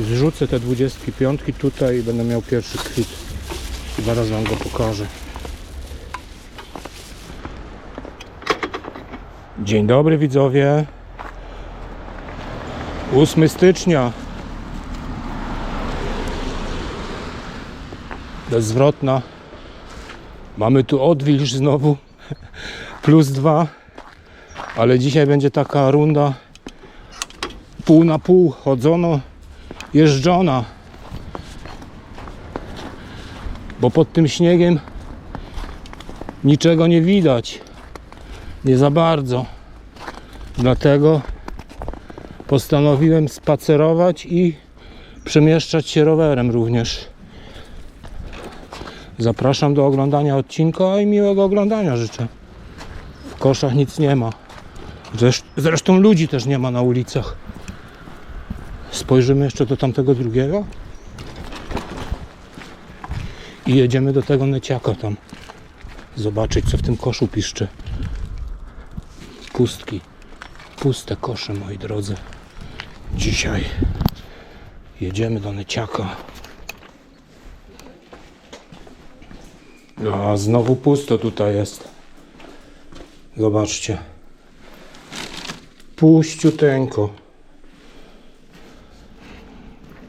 Zrzucę te 25 tutaj i będę miał pierwszy kwit. Zaraz wam go pokażę. Dzień dobry widzowie. 8 stycznia. Bezzwrotna. Mamy tu odwilż znowu. Plus dwa. Ale dzisiaj będzie taka runda pół na pół. Chodzono, jeżdżona. Bo pod tym śniegiem niczego nie widać. Nie za bardzo. Dlatego postanowiłem spacerować i przemieszczać się rowerem również. Zapraszam do oglądania odcinka i miłego oglądania życzę. W koszach nic nie ma. Zresz- Zresztą ludzi też nie ma na ulicach. Spojrzymy jeszcze do tamtego drugiego. I jedziemy do tego neciaka tam. Zobaczyć co w tym koszu piszczy. Pustki. Puste kosze moi drodzy. Dzisiaj jedziemy do neciaka. A znowu pusto tutaj jest. Zobaczcie. Puściuteńko.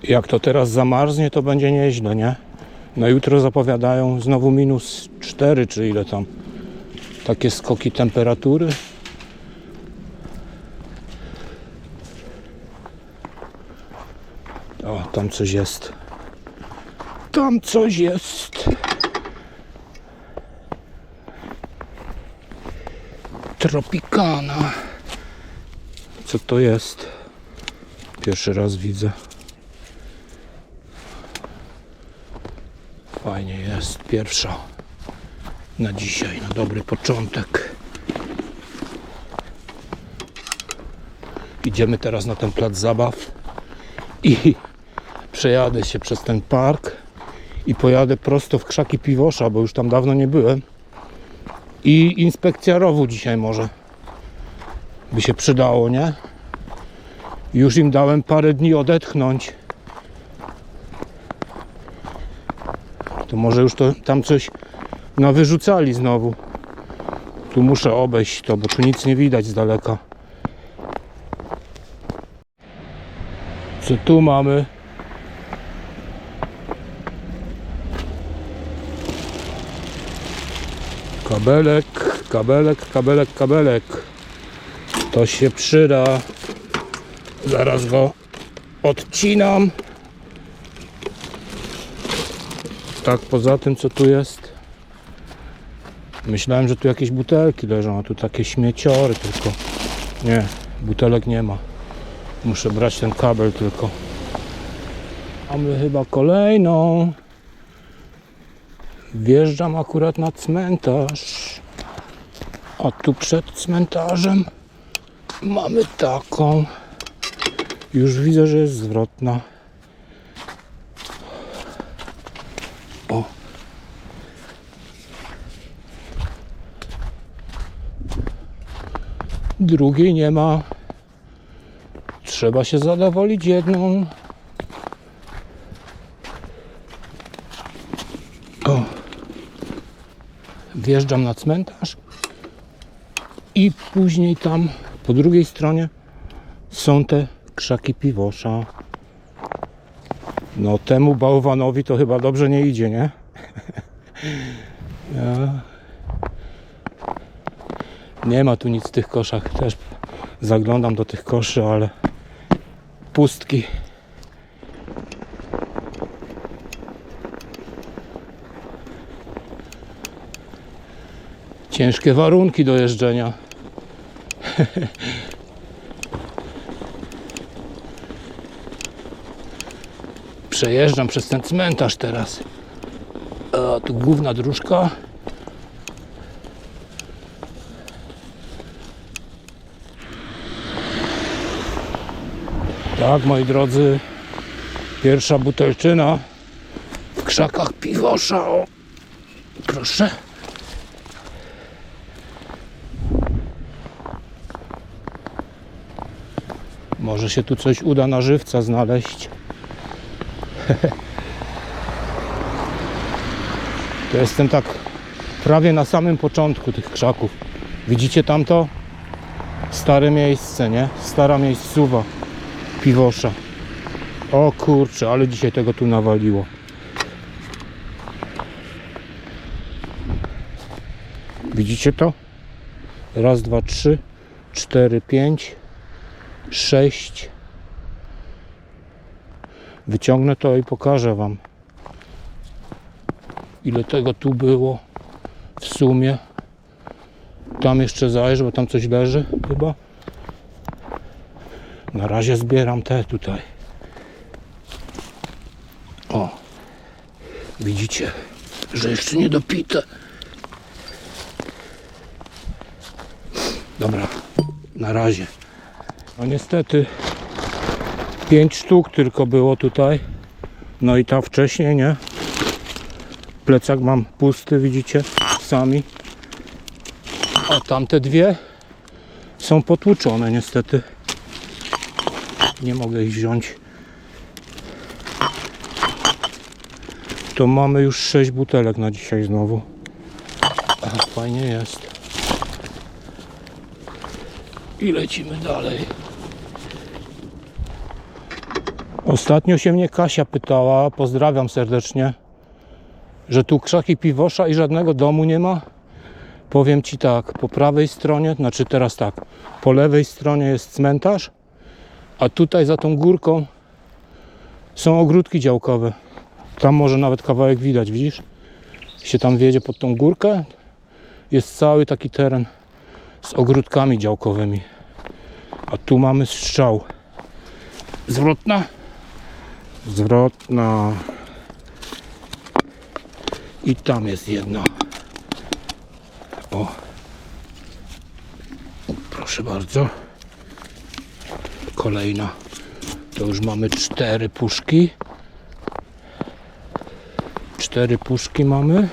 Jak to teraz zamarznie, to będzie nieźle, nie? Na jutro zapowiadają znowu minus 4, czy ile tam. Takie skoki temperatury. O, tam coś jest. Tam coś jest. Tropikana. Co to jest? Pierwszy raz widzę. Fajnie jest. Pierwsza na dzisiaj, na dobry początek. Idziemy teraz na ten plac zabaw i przejadę się przez ten park i pojadę prosto w krzaki Piwosza, bo już tam dawno nie byłem. I inspekcja rowu dzisiaj może by się przydało, nie? Już im dałem parę dni odetchnąć. To może już to tam coś nawyrzucali znowu. Tu muszę obejść to, bo tu nic nie widać z daleka. Co tu mamy? Kabelek, kabelek, kabelek, kabelek. To się przyda. Zaraz go odcinam. Tak, poza tym co tu jest? Myślałem, że tu jakieś butelki leżą, a tu takie śmieciory tylko. Nie, butelek nie ma. Muszę brać ten kabel tylko. Mamy chyba kolejną. Wjeżdżam akurat na cmentarz. A tu przed cmentarzem mamy taką. Już widzę, że jest zwrotna. Drugiej nie ma. Trzeba się zadowolić jedną. O. Wjeżdżam na cmentarz i później tam po drugiej stronie są te krzaki piwosza. No temu bałwanowi to chyba dobrze nie idzie, nie? Ja. Nie ma tu nic w tych koszach. Też zaglądam do tych koszy, ale pustki. Ciężkie warunki do jeżdżenia. Przejeżdżam przez ten cmentarz teraz. A tu główna dróżka. Tak, moi drodzy, pierwsza butelczyna w krzakach piwosza. O, proszę. Może się tu coś uda na żywca znaleźć. To jestem tak prawie na samym początku tych krzaków. Widzicie tamto? Stare miejsce, nie? Stara miejscowa piwosza. O kurczę, ale dzisiaj tego tu nawaliło. Widzicie to? Raz, dwa, trzy, cztery, pięć, sześć. Wyciągnę to i pokażę Wam. Ile tego tu było w sumie. Tam jeszcze zajrzę, bo tam coś leży chyba. Na razie zbieram te tutaj. O, widzicie, że jeszcze nie dopite. Dobra, na razie. No niestety, pięć sztuk tylko było tutaj. No i tam wcześniej, nie? Plecak mam pusty, widzicie, sami. A tamte dwie są potłuczone niestety. Nie mogę ich wziąć. To mamy już sześć butelek na dzisiaj znowu. A, fajnie jest. I lecimy dalej. Ostatnio się mnie Kasia pytała, pozdrawiam serdecznie, że tu krzaki piwosza i żadnego domu nie ma. Powiem Ci tak, po prawej stronie, znaczy teraz tak, po lewej stronie jest cmentarz, a tutaj za tą górką są ogródki działkowe. Tam może nawet kawałek widać, widzisz? Się tam wiedzie pod tą górkę, jest cały taki teren z ogródkami działkowymi. A tu mamy strzał. Zwrotna? Zwrotna. I tam jest jedno. O. Proszę bardzo. Kolejna. To już mamy cztery puszki. Cztery puszki mamy.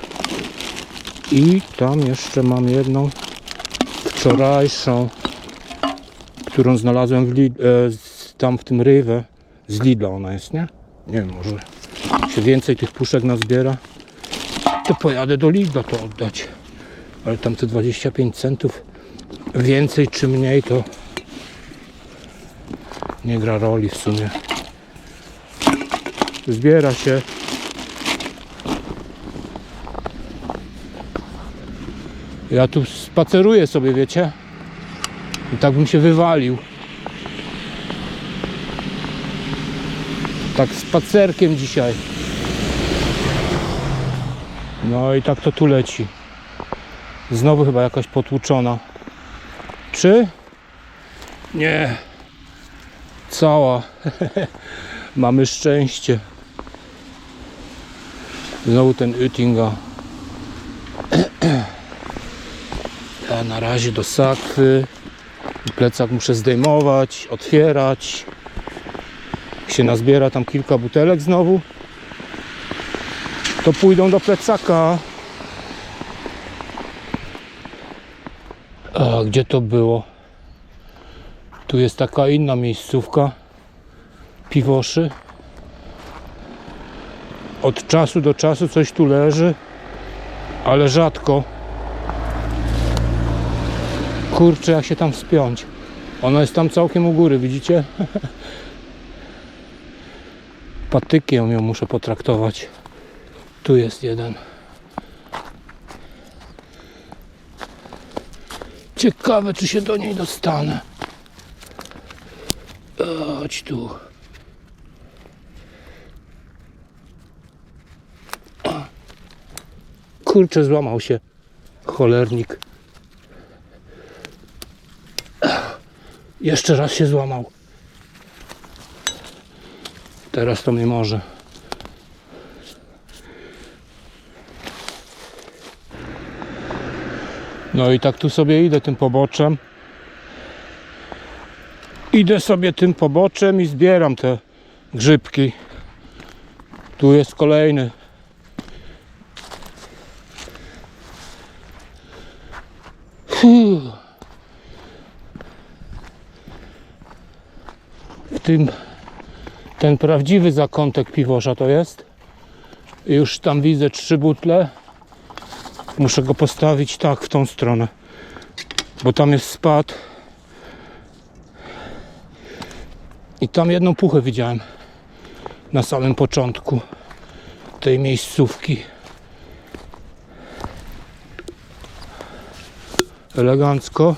I tam jeszcze mam jedną wczorajszą, którą znalazłem w Lid- e, tam w tym rywę. Z Lidla ona jest, nie? Nie wiem, może się więcej tych puszek nazbiera. To pojadę do Lidla to oddać. Ale tam te 25 centów więcej czy mniej to nie gra roli w sumie. Zbiera się. Ja tu spaceruję sobie, wiecie? I tak bym się wywalił. Tak spacerkiem dzisiaj. No i tak to tu leci. Znowu chyba jakaś potłuczona. Czy? Nie. Cała. Mamy szczęście. Znowu ten Oettinga. Ja na razie do sakwy. Plecak muszę zdejmować, otwierać. Się nazbiera tam kilka butelek znowu, to pójdą do plecaka. A gdzie to było? Tu jest taka inna miejscówka piwoszy. Od czasu do czasu coś tu leży, ale rzadko. Kurczę, jak się tam wspiąć. Ona jest tam całkiem u góry, widzicie? Patykiem ją muszę potraktować. Tu jest jeden. Ciekawe, czy się do niej dostanę. Chodź tu. Kurczę, złamał się cholernik. Jeszcze raz się złamał. Teraz to mnie może. No i tak tu sobie idę tym poboczem. Idę sobie tym poboczem i zbieram te grzybki. Tu jest kolejny. W tym Ten prawdziwy zakątek piwosza to jest. Już tam widzę trzy butle. Muszę go postawić tak w tą stronę, bo tam jest spad. I tam jedną puchę widziałem na samym początku tej miejscówki. Elegancko,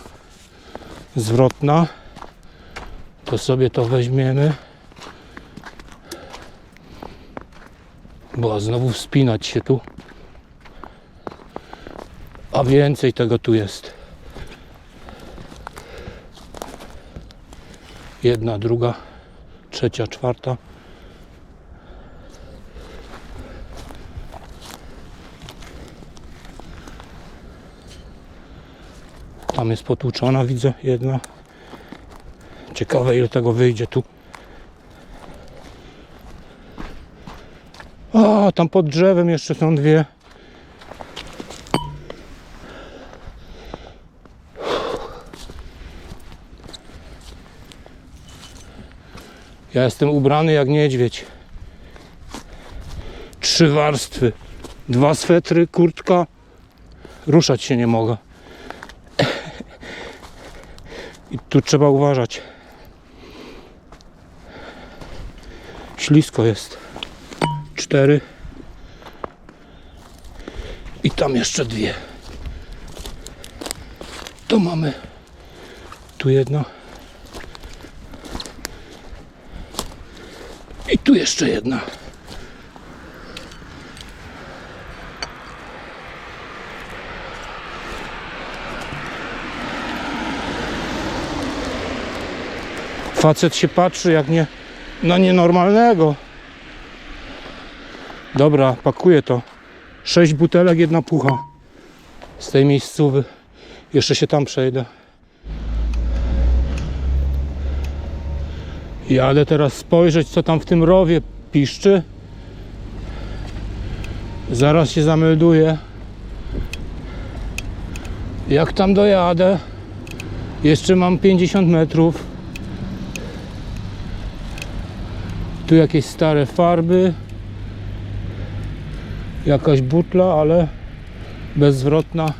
zwrotna. To sobie to weźmiemy. Bo znowu wspinać się tu. A więcej tego tu jest. Jedna, druga, trzecia, czwarta. Tam jest potłuczona, widzę jedna. Ciekawe ile tego wyjdzie tu. A, tam pod drzewem jeszcze są dwie. Ja jestem ubrany jak niedźwiedź. Trzy warstwy. Dwa swetry, kurtka. Ruszać się nie mogę. I tu trzeba uważać. Ślisko jest. Cztery. I tam jeszcze dwie. To mamy. Tu jedna. I tu jeszcze jedna. Facet się patrzy jak nie na nienormalnego. Dobra, pakuję to. Sześć butelek, jedna pucha z tej miejscowy. Jeszcze się tam przejdę. Jadę teraz spojrzeć, co tam w tym rowie piszczy. Zaraz się zamelduję. Jak tam dojadę? Jeszcze mam 50 metrów. Tu jakieś stare farby. Jakaś butla, ale bezzwrotna.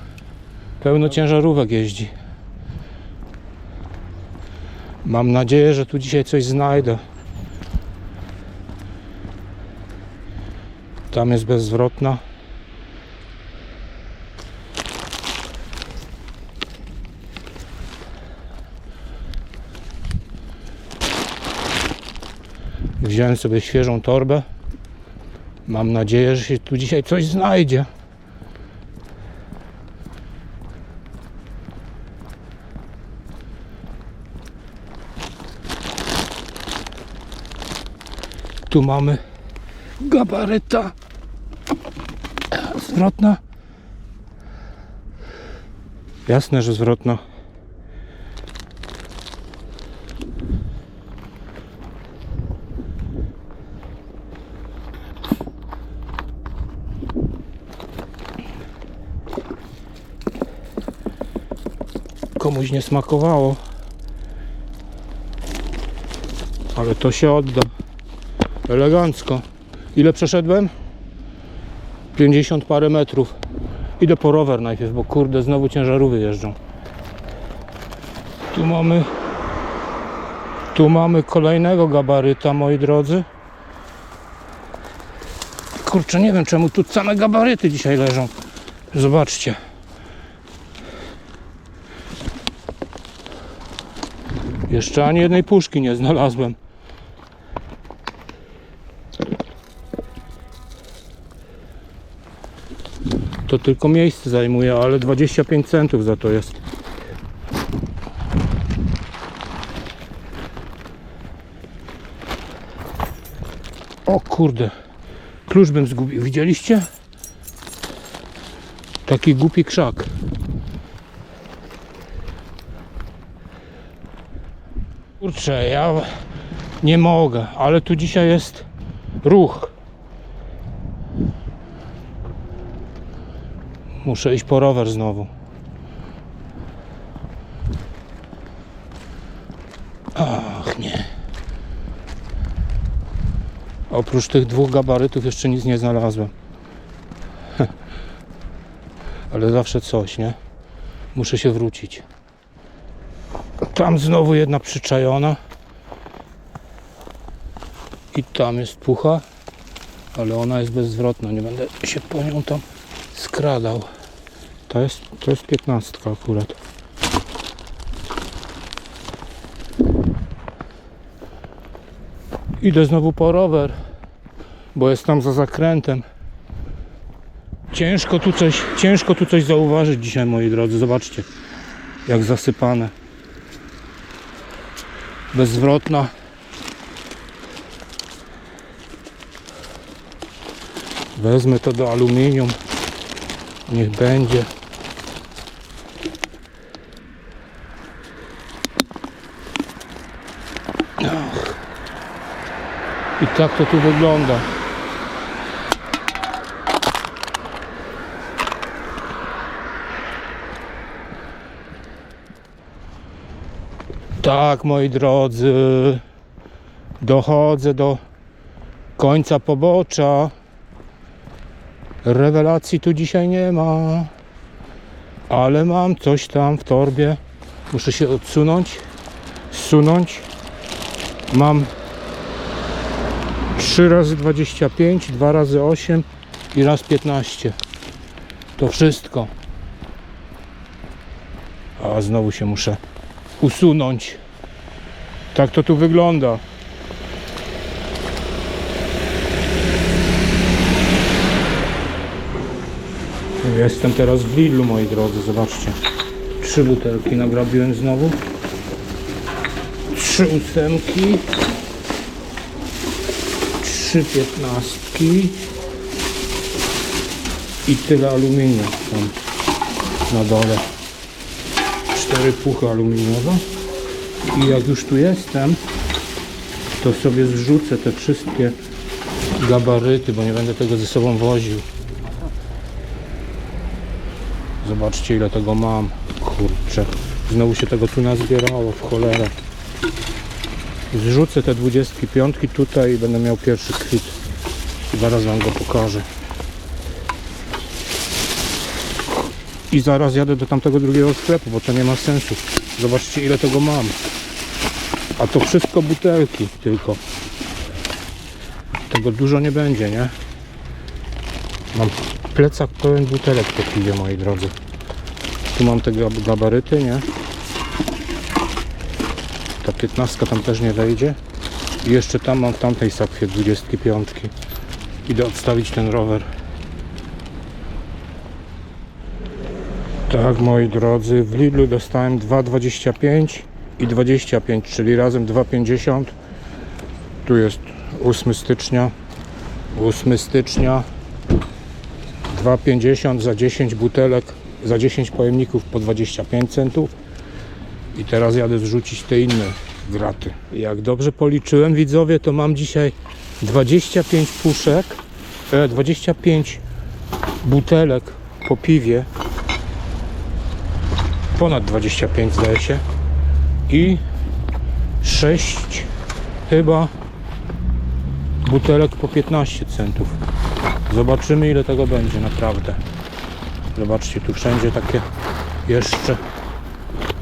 Pełno ciężarówek jeździ. Mam nadzieję, że tu dzisiaj coś znajdę. Tam jest bezzwrotna. Wziąłem sobie świeżą torbę. Mam nadzieję, że się tu dzisiaj coś znajdzie. Tu mamy gabaryta zwrotna. Jasne, że zwrotna. Komuś nie smakowało. Ale to się odda. Elegancko. Ile przeszedłem? 50 parę metrów. Idę po rower najpierw, bo kurde, znowu ciężarówy jeżdżą. Tu mamy tu mamy kolejnego gabaryta, moi drodzy. Kurczę, nie wiem czemu tu same gabaryty dzisiaj leżą. Zobaczcie. Jeszcze ani jednej puszki nie znalazłem. To tylko miejsce zajmuje, ale 25 centów za to jest. O kurde, klucz bym zgubił. Widzieliście? Taki głupi krzak. Kurczę, ja nie mogę, ale tu dzisiaj jest ruch. Muszę iść po rower znowu. Ach, nie. Oprócz tych dwóch gabarytów jeszcze nic nie znalazłem. Ale zawsze coś, nie? Muszę się wrócić. Tam znowu jedna przyczajona. I tam jest pucha, ale ona jest bezzwrotna. Nie będę się po nią tam skradał. To jest, to jest piętnastka akurat. Idę znowu po rower, bo jest tam za zakrętem. Ciężko tu coś, ciężko tu coś zauważyć dzisiaj, moi drodzy. Zobaczcie, jak zasypane. Bezzwrotna. Wezmę to do aluminium. Niech będzie. Tak to tu wygląda. Tak, moi drodzy, dochodzę do końca pobocza. Rewelacji tu dzisiaj nie ma, ale mam coś tam w torbie. Muszę się odsunąć, zsunąć. Mam 3 razy 25, 2 razy 8 i raz 15. To wszystko. A znowu się muszę usunąć. Tak to tu wygląda. Jestem teraz w Lidlu, moi drodzy, zobaczcie. Trzy butelki nagrabiłem znowu. Trzy ósemki. Trzy piętnastki. I tyle aluminium tam na dole. Cztery puchy aluminiowe. I jak już tu jestem, to sobie zrzucę te wszystkie gabaryty, bo nie będę tego ze sobą woził. Zobaczcie ile tego mam. Kurczę. Znowu się tego tu nazbierało w cholerę. Zrzucę te 25 tutaj i będę miał pierwszy kwit. I zaraz wam go pokażę. I zaraz jadę do tamtego drugiego sklepu, bo to nie ma sensu. Zobaczcie ile tego mam. A to wszystko butelki tylko. Tego dużo nie będzie, nie? Mam plecak pełen butelek po piwie, moi drodzy. Tu mam te gab- gabaryty, nie? Ta 15 tam też nie wejdzie. I jeszcze tam mam w tamtej sakwie 25. Idę odstawić ten rower. Tak, moi drodzy, w Lidlu dostałem 2,25 i 25, czyli razem 2,50. Tu jest 8 stycznia. 8 stycznia 2,50 za 10 butelek, za 10 pojemników po 25 centów. I teraz jadę zrzucić te inne graty. Jak dobrze policzyłem, widzowie, to mam dzisiaj 25 puszek, e, 25 butelek po piwie. Ponad 25 zdaje się. I 6 chyba butelek po 15 centów. Zobaczymy ile tego będzie naprawdę. Zobaczcie, tu wszędzie takie jeszcze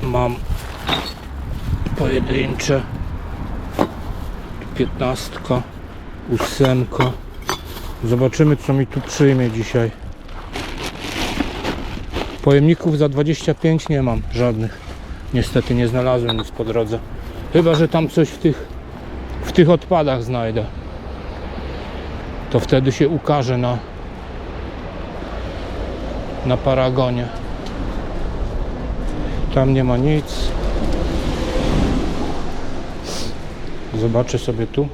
mam pojedyncze. Piętnastka, ósemka. Zobaczymy co mi tu przyjmie dzisiaj. Pojemników za 25 nie mam żadnych. Niestety nie znalazłem nic po drodze. Chyba, że tam coś w tych, w tych odpadach znajdę to wtedy się ukaże na na paragonie tam nie ma nic zobaczę sobie tu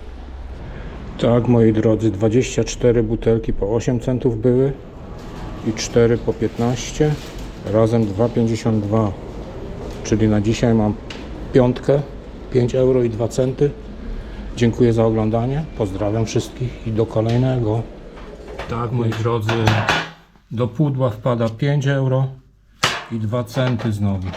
tak moi drodzy 24 butelki po 8 centów były i 4 po 15 razem 2,52 czyli na dzisiaj mam piątkę 5 euro i 2 centy Dziękuję za oglądanie. Pozdrawiam wszystkich i do kolejnego. Tak, moi drodzy, do pudła wpada 5 euro i 2 centy znowu.